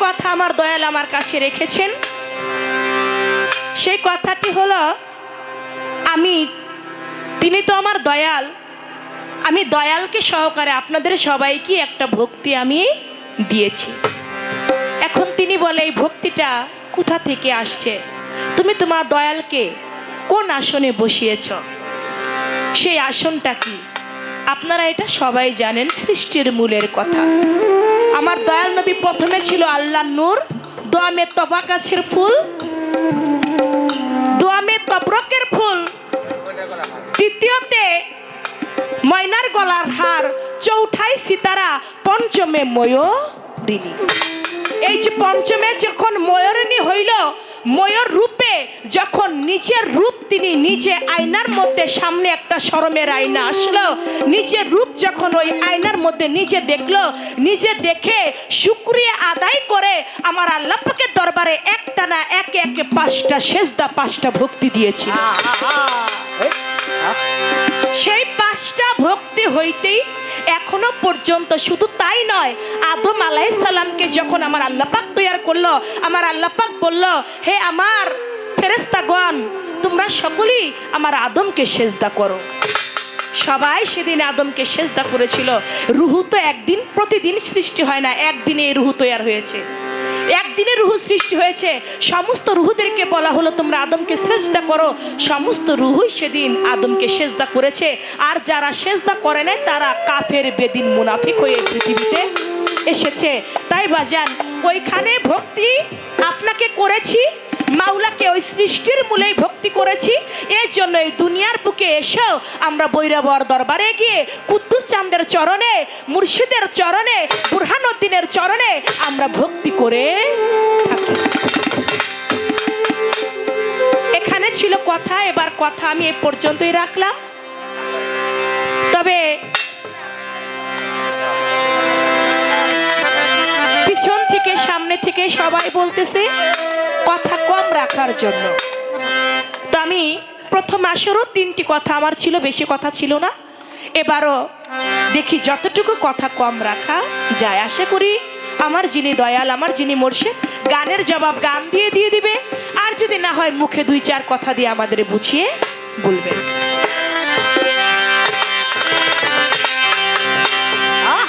কথা আমার দয়াল আমার কাছে রেখেছেন। সেই কথাটি হলো, আমি, তিনি তো আমার দয়াল। আমি দয়ালকে সহকারে আপনাদের সবাইকে একটা ভক্তি আমি দিয়েছি। এখন তিনি বলে, এই ভক্তিটা কোথা থেকে আসছে? তুমি তোমার দয়ালকে কোন আসনে বসিয়েছ? সেই আসনটা কি? আপনারা এটা সবাই জানেন, সৃষ্টির মূলের কথা। আমার দয়াল নবী প্রথমে ছিল আল্লাহ নূর, দোয়ামে তবা গাছের ফুল, দোয়ামে তবরকের ফুল তৃতীয়তে ময়নার গলার হার, চৌঠাই সিতারা পঞ্চমে ময়ূরিনী এই যে পঞ্চমে যখন ময়ূরিণী হইল ময়ূর রূপে যখন নিজের রূপ তিনি নিজে আয়নার মধ্যে সামনে একটা শরমের আয়না আসলো। নিজের রূপ যখন ওই আয়নার মধ্যে নিজে দেখল নিজে দেখে শুক্রিয়া আদায় করে আমার আল্লাহ পাকের দরবারে একটা না একে একে পাঁচটা সেজদা পাঁচটা ভক্তি দিয়েছিল। সেই পাঁচটা ভক্তি হইতেই এখনও পর্যন্ত শুধু তাই নয় আদম আলাই সালামকে যখন আমার আল্লাপাক তৈয়ার করল, আমার আল্লাপাক বলল, হে আমার ফেরেস্তাগণ তোমরা সকলেই আমার আদমকে সেজদা করো। সবাই সেদিন আদমকে সেজদা করেছিল। রুহু তো একদিন, প্রতিদিন সৃষ্টি হয় না, একদিনে এই রুহু তৈয়ার হয়েছে। একদিনে রুহু সৃষ্টি হয়েছে, সমস্ত রুহুদেরকে বলা হলো, তোমরা আদমকে সেজদা করো। সমস্ত রুহুই সেদিন আদমকে সেজদা করেছে। আর যারা সেজদা করে নাই, তারা কাফের, বেদিন, মুনাফিক হয়ে পৃথিবীতে এসেছে। তাই বাজান, ওইখানে ভক্তি আপনাকে করেছি, মাওলাকে ওই সৃষ্টির মূলেই ভক্তি করেছি। এর জন্য এই দুনিয়ার বুকে এসেও আমরা বৈরবর দরবারে গিয়ে কুদ্দুস চাঁদের চরণে, মুর্শিদের চরণে, বুরহানুদ্দিনের চরণে আমরা ভক্তি করে থাকি। এখানে ছিল কথা, এবার কথা আমি এই পর্যন্তই রাখলাম। তবে সামনে থেকে সবাই বলতেছে, কথা কম রাখার জন্য। তো আমি প্রথম আসরও তিনটি কথা আমার ছিল, বেশি কথা ছিল না। এবারও দেখি যতটুকু কথা কম রাখা যায়। আশা করি আমার যিনি দয়াল, আমার যিনি মুর্শিদ, গানের জবাব গান দিয়ে দিয়ে দিবে। আর যদি না হয় মুখে দুই চার কথা দিয়ে আমাদের বুঝিয়ে বলবেন